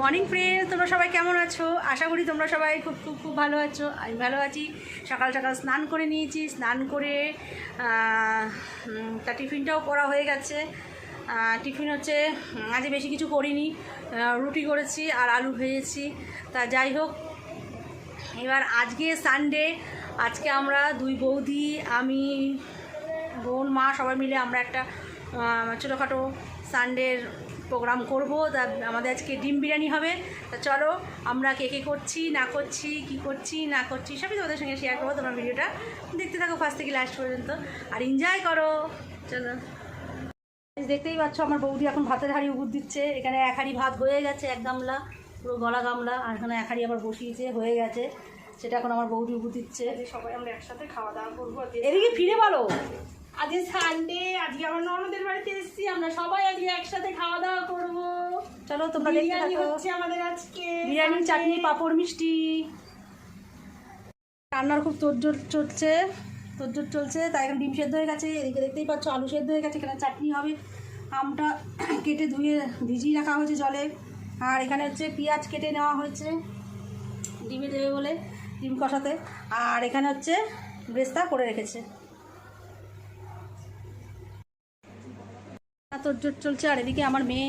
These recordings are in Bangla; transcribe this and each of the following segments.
মর্নিং ফ্রেন্ডস তোমরা সবাই কেমন আছো? আশা করি তোমরা সবাই খুব খুব খুব ভালো আছো। আমি ভালো আছি। সকাল সকাল স্নান করে নিয়েছি। স্নান করে তা টিফিনটাও করা হয়ে গেছে। টিফিন হচ্ছে আজকে বেশি কিছু করিনি। রুটি করেছি আর আলু ভেজেছি। তা যাই হোক, এবার আজকে সানডে আজকে আমরা দুই বৌদি, আমি, বোন, মা সবাই মিলে আমরা একটা ছোটোখাটো সানডের প্রোগ্রাম করব। তা আমাদের আজকে ডিম বিরিয়ানি হবে। তা চলো আমরা কে কে করছি না করছি কি করছি না করছি সবই তোমাদের সঙ্গে শেয়ার করব। তোমার ভিডিওটা দেখতে থাকো ফার্স্ট থেকে লাস্ট পর্যন্ত। আর এনজয় করো। চলো। দেখতেই পাচ্ছ আমার বৌদি এখন ভাতের হাঁড়ি উগুর দিচ্ছে। এখানে এক হাঁড়ি ভাত হয়ে গেছে এক গামলা পুরো গলা গামলা। আর এখানে এক হাঁড়ি আবার বসিয়েছে হয়ে গেছে। সেটা এখন আমার বৌদি উগুর দিচ্ছে। সবাই আমরা একসাথে খাওয়া দাওয়া করব। এদিকে ফিরে বলো। আজকে সানডে আজকে আমার ননদের বাড়িতে এসেছি আমরা সবাই আজকে একসাথে খাওয়া দাওয়া করব। চলো তোমরা দেখতে থাকো। হচ্ছে আমাদের আজকে বিরিয়ানি চাটনি পাঁপড় মিষ্টি। রান্নার খুব তোড়জোড় চলছে তোড়জোড় চলছে। তাই এখন ডিম সেদ্ধ হয়ে গেছে। এদিকে দেখতেই পাচ্ছ আলু সেদ্ধ হয়ে গেছে। এখানে চাটনি হবে। আমটা কেটে ধুয়ে ভিজিয়ে রাখা হয়েছে জলে। আর এখানে হচ্ছে পেঁয়াজ কেটে নেওয়া হয়েছে ডিমে দেবে বলে ডিম কষাতে। আর এখানে হচ্ছে ব্রেস্তা করে রেখেছে। তোড়জোড় চলছে। আর এদিকে আমার মেয়ে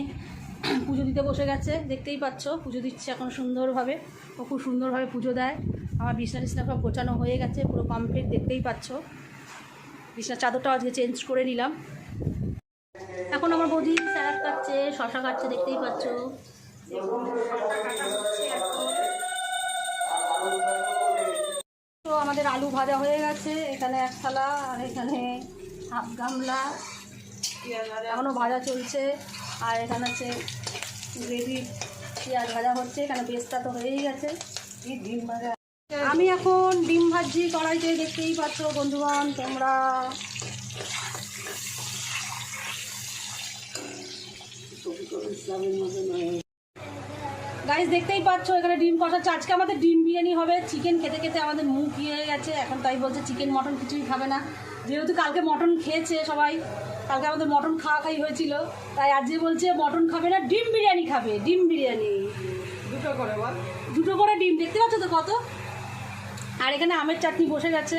পুজো দিতে বসে গেছে, দেখতেই পাচ্ছ, পুজো দিচ্ছে এখন সুন্দরভাবে। ও খুব সুন্দরভাবে পুজো দেয়। আমার বিছনা টিছনা সব গোছানো হয়ে গেছে, পুরো কমপ্লিট দেখতেই পাচ্ছ। বিছনার চাদরটা আজকে চেঞ্জ করে নিলাম। এখন আমার বৌদি স্যালাড কাটছে, শশা কাটছে, দেখতেই পাচ্ছ। তো আমাদের আলু ভাজা হয়ে গেছে, এখানে এক থালা আর এখানে হাফ গামলা। এখনও ভাজা চলছে। আর এখানে হচ্ছে গ্রেভি, পেঁয়াজ ভাজা হচ্ছে। এখানে পেস্তা তো হয়েই গেছে। ডিম ভাজা আমি এখন ডিম ভাজি কড়াইতে দেখতেই পাচ্ছ বন্ধুগণ, তোমরা। গাইজ দেখতেই পাচ্ছ এখানে ডিম কষাচ্ছে। আজকে আমাদের ডিম বিরিয়ানি হবে। চিকেন খেতে খেতে আমাদের মুখ ইয়ে গেছে। এখন তাই বলছে চিকেন মটন কিছুই খাবে না। যেহেতু কালকে মটন খেয়েছে সবাই কালকে আমাদের মটন খাওয়া খাই হয়েছিল। তাই আজকে বলছে মটন খাবে না ডিম বিরিয়ানি খাবে ডিম বিরিয়ানি। দুটো করে বল। দুটো করে ডিম দেখতে পাচ্ছ তো কত? আর এখানে আমের চাটনি বসে গেছে।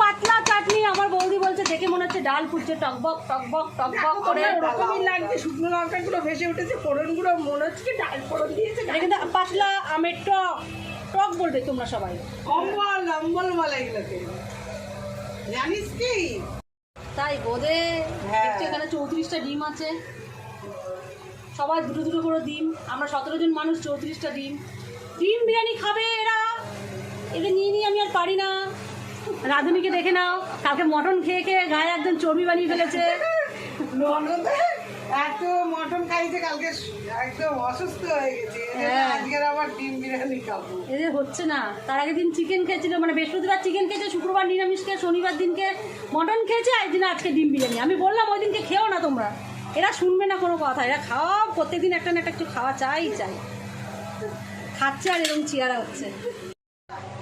পাতলা চাটনি আমার বৌদি বলছে দেখে মনে হচ্ছে ডাল ফুটছে টকবক টকবক টকবক করে। লাগছে শুকনো লঙ্কাগুলো ভেসে উঠেছে ফোড়নগুলো মনে হচ্ছে ডাল ফোড়ন দিয়েছে পাতলা আমের টক। টক বলবে তোমরা সবাই। অম্বল অম্বল বলে এগুলোকে। জানিস কি? তাই বোধে হ্যাঁ। এখানে চৌত্রিশটা ডিম আছে। সবাই দুটো দুটো করে ডিম। আমরা সতেরো জন মানুষ চৌত্রিশটা ডিম। ডিম বিরিয়ানি খাবে এরা। এদের নিয়ে নিয়ে আমি আর পারি না। রাধুনিকে দেখে নাও। কালকে মটন খেয়ে খেয়ে গায়ে একদম চর্বি বানিয়ে ফেলেছে। এত মটন খাইছে কালকে একদম অসুস্থ হয়ে গেছে। আজকের আবার ডিম বিরিয়ানি খাব। এদের হচ্ছে না তার আগের দিন চিকেন খেয়েছিল মানে বৃহস্পতিবার চিকেন খেয়েছে শুক্রবার নিরামিষ খেয়ে শনিবার দিনকে মটন খেয়েছে আর দিন আজকে ডিম বিরিয়ানি। আমি বললাম ওই দিনকে খেও না তোমরা। এরা শুনবে না কোনো কথা এরা খাওয়া প্রত্যেকদিন একটা না একটা কিছু খাওয়া চাই চাই। খাচ্ছে আর এরকম চেয়ারা হচ্ছে।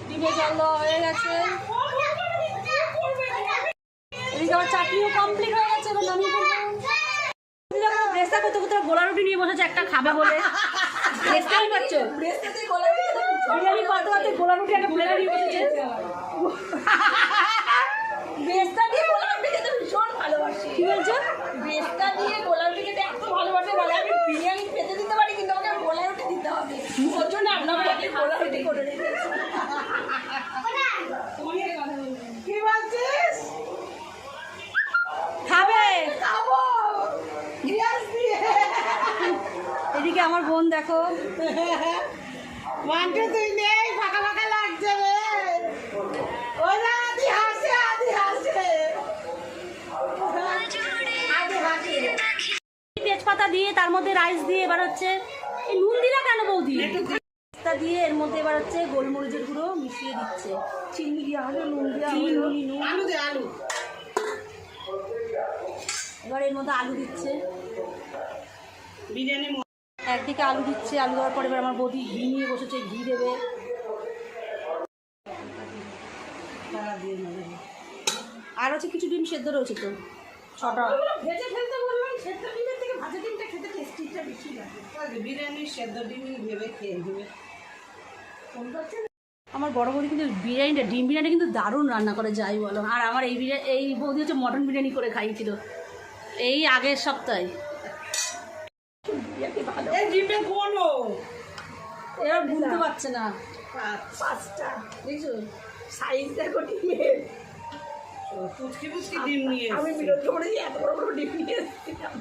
ডিমে জল হয়ে গেছে। এদিকে আমার চাটনিও কমপ্লিট হয়ে গেছে এবার নামিয়ে ফেলব ব্রেস্তা করতে করতে গোলা রুটি নিয়ে বসেছে একটা খাবে বলে। ব্রেস্তাই পাচ্ছ? বিরিয়ানি করতে করতে গোলা রুটি একটা প্লেটে নিয়ে বসেছে। বেস্তা দিয়ে গোলাপ খেতে ভীষণ ভালোবাসি। কি বলছো? বেস্তা দিয়ে গোলাপ খেতে এত ভালোবাসে বলে আমি বিরিয়ানি খেতে দিতে পারি কিন্তু আমাকে গোলা রুটি দিতে হবে। ওর জন্য আপনার গোলা রুটি করে রেখেছি কি বলছিস খাবে খাব গ্যাস দিয়ে এদিকে আমার বোন দেখো। মানতে তুই নেই ফাঁকা ফাঁকা লাগছে রে। ওই আদি হাসে আদি হাসে। আদি হাসে। তেজপাতা দিয়ে তার মধ্যে রাইস দিয়ে এবার হচ্ছে এই নুন দিলা কেন বৌদি? তেজপাতা দিয়ে এর মধ্যে এবার হচ্ছে গোলমরিচের গুঁড়ো মিশিয়ে দিচ্ছে। চিনি দিয়া হলো নুন দিয়া। আলু দিয়ে আলু। এবার এর মধ্যে আলু দিচ্ছে। বিরিয়ানি একদিকে আলু দিচ্ছে আলু দেওয়ার পরে এবার আমার বৌদি ঘি নিয়ে বসেছে ঘি দেবে। আর হচ্ছে কিছু ডিম সেদ্ধ রয়েছে তো ছটা। ভেজে ফেলতে বললাম সেটা দিলে ভাজা ডিমটা খেতে টেস্টিটা বেশি লাগে। বিরিয়ানি সেদ্ধ ডিমই ভেবে খেয়ে দেবে আমার বড় বৌদি কিন্তু বিরিয়ানিটা ডিম বিরিয়ানি কিন্তু দারুণ রান্না করে যাই বলো। আর আমার এই বিরিয়ানি এই বৌদি হচ্ছে মটন বিরিয়ানি করে খাইয়েছিল এই আগের সপ্তাহে। এই ডিমটা কোনো এবার বুঝতে পারছে না। পাঁচটা। দেখছ? সাইজ দেখো ডিমের পুচকি পুচকি ডিম নিয়ে আমি। বিরোধী করে এত বড় বড় ডিম নিয়ে এসেছিলাম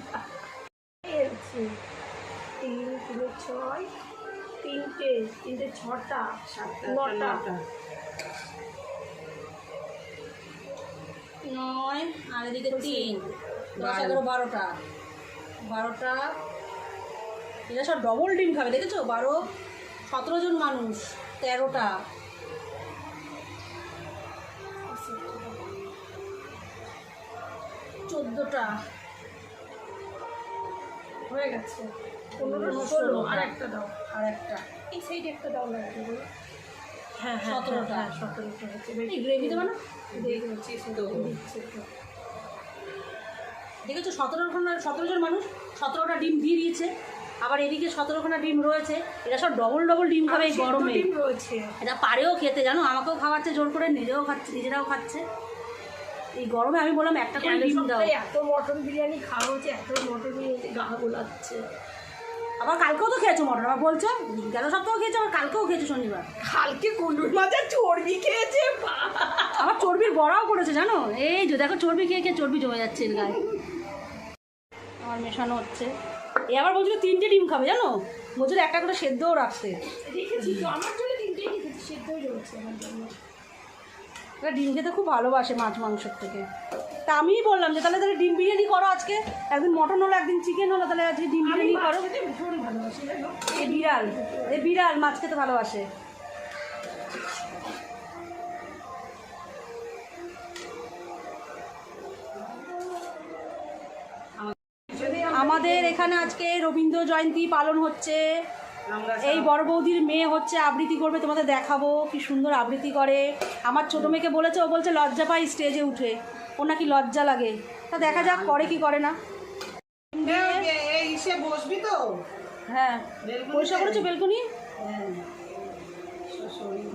এসেছি। তিন তিনে ছয় তিনটে তিনটে ছটা সাতটা নটা। নয় আর এদিকে তিন। দশ এগারো বারোটা। বারোটা এরা সব ডবল ডিম খাবে দেখেছ? বারো সতেরো জন মানুষ তেরোটা। চোদ্দোটা। হয়ে গেছে। পনেরো ষোলো, ষোলো আর হ্যাঁ। একটা দাও আর একটা। এই সাইডে একটা দাও হ্যাঁ হ্যাঁ সতেরোটা। হ্যাঁ সতেরোটা হচ্ছে এই গ্রেভি দেবে না? দেখছি দিচ্ছে সতেরোখানা সতেরো জন মানুষ সতেরোটা ডিম দিয়ে দিয়েছে। আবার এদিকে সতেরোখানা ডিম রয়েছে। এটা সব ডবল ডবল ডিম খাবে এই গরমে। ডিম রয়েছে। এটা পারেও খেতে জানো? আমাকেও খাওয়াচ্ছে জোর করে নিজেও খাচ্ছে নিজেরাও খাচ্ছে। এই গরমে আমি বললাম একটা করে ডিম দাও। এত মটন বিরিয়ানি খাওয়া হচ্ছে এত মটন বিরিয়ানি গা গোলাচ্ছে। আবার কালকেও তো খেয়েছো মটন আবার বলছো গেল সপ্তাহেও খেয়েছো আবার কালকেও খেয়েছো শনিবার। কালকে কুলুর মাঝে চর্বি খেয়েছে আবার চর্বির বড়াও করেছে জানো? এই যে দেখো চর্বি খেয়ে খেয়ে চর্বি জমে যাচ্ছে এর গায়ে। আমার মেশানো হচ্ছে। এ আবার বলছিল তিনটে ডিম খাবে জানো? বলছিল একটা করে সেদ্ধও রাখতে। এরা ডিম খেতে খুব ভালোবাসে মাছ মাংসের থেকে। তা আমিই বললাম যে তাহলে তাহলে ডিম বিরিয়ানি করো আজকে। একদিন মটন হলো একদিন চিকেন হলো তাহলে আজকে ডিম বিরিয়ানি করো। এ বিড়াল এ বিড়াল মাছ খেতে ভালোবাসে। আমাদের এখানে আজকে রবীন্দ্র জয়ন্তী পালন হচ্ছে। এই বড় বৌদির মেয়ে হচ্ছে আবৃত্তি করবে তোমাদের দেখাবো কি সুন্দর আবৃত্তি করে। আমার ছোটো মেয়েকে বলেছে ও বলছে লজ্জা পাই স্টেজে উঠে। ও নাকি লজ্জা লাগে। তা দেখা যাক করে কি করে না। বসবি তো? হ্যাঁ। পরিষ্কার করেছ বেলকুনি? হ্যাঁ।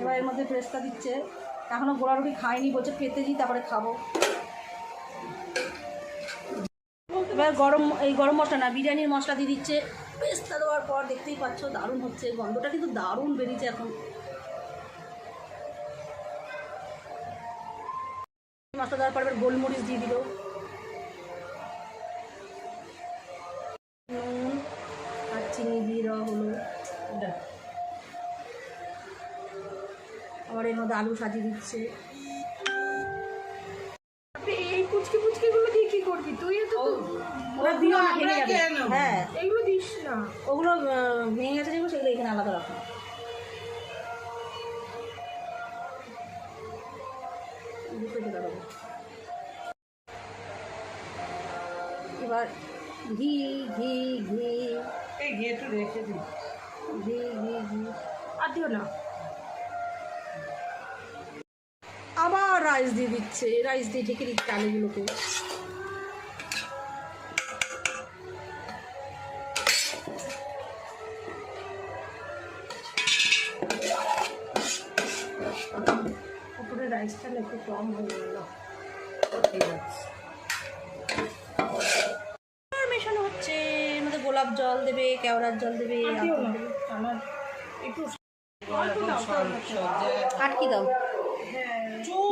এবার এর মধ্যে প্রেসটা দিচ্ছে। এখনও গোড়া রুটি খাইনি বলছে পেতে দিই তারপরে খাব। এবার গরম, এই গরম মশলা না, বিরিয়ানির মশলা দিয়ে দিচ্ছে। পেস্তা দেওয়ার পর দেখতেই পাচ্ছ, দারুণ হচ্ছে, গন্ধটা কিন্তু দারুণ বেরিয়েছে এখন। মশলা দেওয়ার পর এবার গোলমরিচ দিয়ে দিল। নুন আর চিনি দিয়ে দেওয়া হলো। আবার এর মধ্যে আলু সাজিয়ে দিচ্ছে। এই পুচকি পুচকি গুলো দিয়ে কি করবি? তুই তো ওরা দিও না ভেঙে যাবে। হ্যাঁ। এগুলো দিস না। ওগুলো ভেঙে গেছে যেগুলো সেগুলো এখানে আলাদা রাখো। এবার ঘি ঘি ঘি। এই ঘিয়েটু রেখে দিই। ঘি ঘি ঘি। আর দিও না। রাইস দিয়ে দিচ্ছে রাইস দিয়ে ঢেকে দিচ্ছে আলুগুলোকে। উপরে রাইসটা না একটু কম হয়ে গেল। ঠিক আছে। মেশানো হচ্ছে। মধ্যে গোলাপ জল দেবে কেওড়ার জল দেবে আমার একটু আটকি দাও?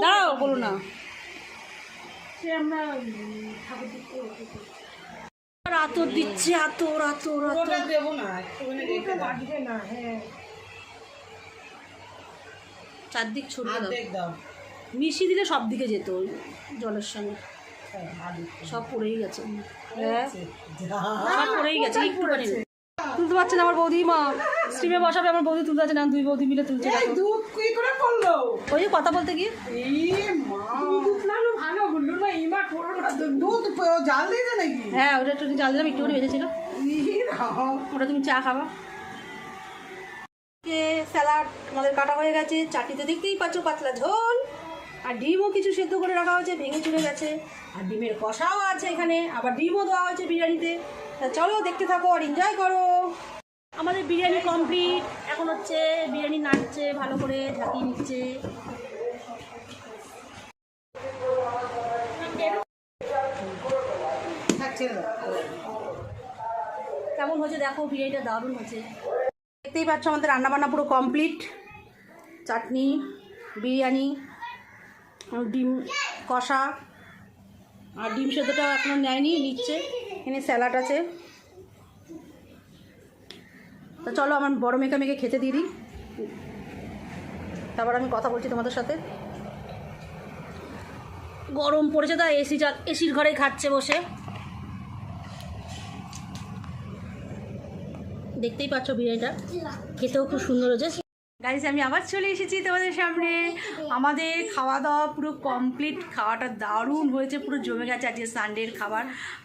দাঁড়াও বলো না। আতর দিচ্ছে আতর আতর আতর। দেবো না লাগবে হ্যাঁ। চারদিক ছড়িয়ে দাও। মিশিয়ে দিলে সব দিকে যেত ওই জলের সঙ্গে। হ্যাঁ, সব পড়েই গেছে। হ্যাঁ। সব পড়েই গেছে একটুখানি। তুলতে পারছে না আমার বৌদি মা স্টিমে বসাবে আমার বৌদি তুলতে পারছে না দুই বৌদি মিলে তুলছে এই। দুধ কি করে পড়ল ওই যে কথা বলতে গিয়ে। এই মা। দুধলানো ভালো গুল্লুর মা ইমা করো দুধ দুধ জাল দিয়েছে নাকি? হ্যাঁ ওটা একটু জাল দিলাম একটুখানি বেঁচেছিল। ই রাম। ওটা তুমি চা খাবা। স্যালাড আমাদের কাটা হয়ে গেছে চাটনিতে দেখতেই পাচ্ছ পাতলা ঝোল। আর ডিমও কিছু সেদ্ধ করে রাখা হয়েছে ভেঙে চলে গেছে। আর ডিমের কষাও আছে এখানে আবার ডিমও দেওয়া হয়েছে বিরিয়ানিতে। তা চলো দেখতে থাকো আর এনজয় করো। আমাদের বিরিয়ানি কমপ্লিট এখন হচ্ছে বিরিয়ানি নাড়ছে, ভালো করে ঝাঁকিয়ে নিচ্ছে। কেমন হয়েছে দেখো, বিরিয়ানিটা দারুণ হয়েছে। দেখতেই পাচ্ছ আমাদের রান্নাবান্না পুরো কমপ্লিট চাটনি, বিরিয়ানি, ডিম কষা। আর ডিম সেদ্ধটা এখনও নেয়নি, নিচ্ছে। এখানে স্যালাড আছে। তো চলো আমার বড় মেয়েকে মেয়েকে খেতে দিয়ে দিই। তারপর আমি কথা বলছি তোমাদের সাথে। গরম পড়েছে তা এসি চাল এসির ঘরে খাচ্ছে বসে। দেখতেই পাচ্ছ বিরিয়ানিটা। খেতেও খুব সুন্দর হয়েছে। গাইজ আমি আবার চলে এসেছি তোমাদের সামনে। আমাদের খাওয়া দাওয়া পুরো কমপ্লিট খাওয়াটা দারুণ হয়েছে পুরো জমে গেছে আজকে সানডের খাবার।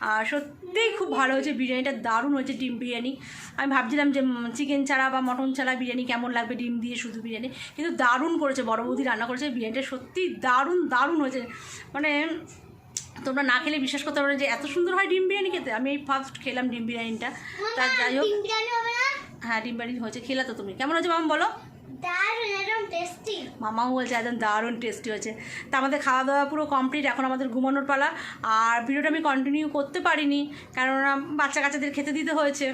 আর সত্যিই খুব ভালো হয়েছে বিরিয়ানিটা দারুণ হয়েছে ডিম বিরিয়ানি। আমি ভাবছিলাম যে চিকেন ছাড়া বা মটন ছাড়া বিরিয়ানি কেমন লাগবে ডিম দিয়ে শুধু বিরিয়ানি। কিন্তু দারুণ করেছে বড় বৌদি রান্না করেছে বিরিয়ানিটা সত্যি দারুণ দারুণ হয়েছে। মানে তোমরা না খেলে বিশ্বাস করতে পারো যে এত সুন্দর হয় ডিম বিরিয়ানি খেতে। আমি এই ফার্স্ট খেলাম ডিম বিরিয়ানিটা। তা যাই হোক। হ্যাঁ ডিম বিরিয়ানি হয়েছে খেলা তো তুমি। কেমন হয়েছে মাম বলো? দারুণ একদম টেস্টি মামাও বলছে একদম দারুণ টেস্টি হয়েছে। তা আমাদের খাওয়া দাওয়া পুরো কমপ্লিট এখন আমাদের ঘুমানোর পালা। আর ভিডিওটা আমি কন্টিনিউ করতে পারিনি কেননা বাচ্চা কাচ্চাদের খেতে দিতে হয়েছে।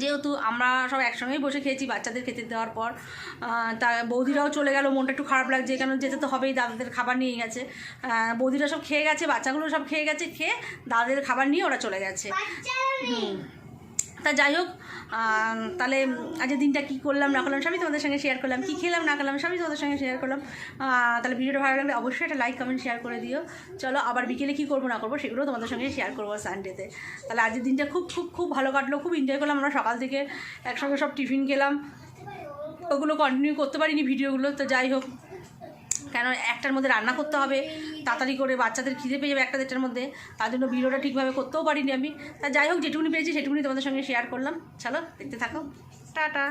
যেহেতু আমরা সব একসঙ্গেই বসে খেয়েছি বাচ্চাদের খেতে দেওয়ার পর তা বৌদিরাও চলে গেল মনটা একটু খারাপ লাগছে কেন যেতে তো হবেই দাদাদের খাবার নিয়ে গেছে। বৌদিরা সব খেয়ে গেছে বাচ্চাগুলো সব খেয়ে গেছে খেয়ে দাদাদের খাবার নিয়ে ওরা চলে গেছে। হুম। তা যাই হোক তাহলে আজকের দিনটা কী করলাম, না করলাম সবই তোমাদের সঙ্গে শেয়ার করলাম। কী খেলাম, না খেলাম সবই তোমাদের সঙ্গে শেয়ার করলাম। তাহলে ভিডিওটা ভালো লাগলে অবশ্যই একটা লাইক কমেন্ট শেয়ার করে দিও। চলো, আবার বিকেলে কী করব, না করব সেগুলো তোমাদের সঙ্গে শেয়ার করব সানডেতে তাহলে আজকের দিনটা খুব খুব খুব ভালো কাটলো, খুব এনজয় করলাম আমরা সকাল থেকে। একসঙ্গে সব টিফিন খেলাম। ওগুলো কন্টিনিউ করতে পারিনি ভিডিওগুলো, তো যাই হোক। কেন একটার মধ্যে রান্না করতে হবে, তাড়াতাড়ি করে বাচ্চাদের খিদে পেয়ে যাবে একটা দেড়টার মধ্যে, তার জন্য ভিডিওটা ঠিকভাবে করতেও পারিনি আমি। তা যাই হোক, যেটুকুনি পেয়েছি সেটুকুনি তোমাদের সঙ্গে শেয়ার করলাম। চলো, দেখতে থাকো। টাটা।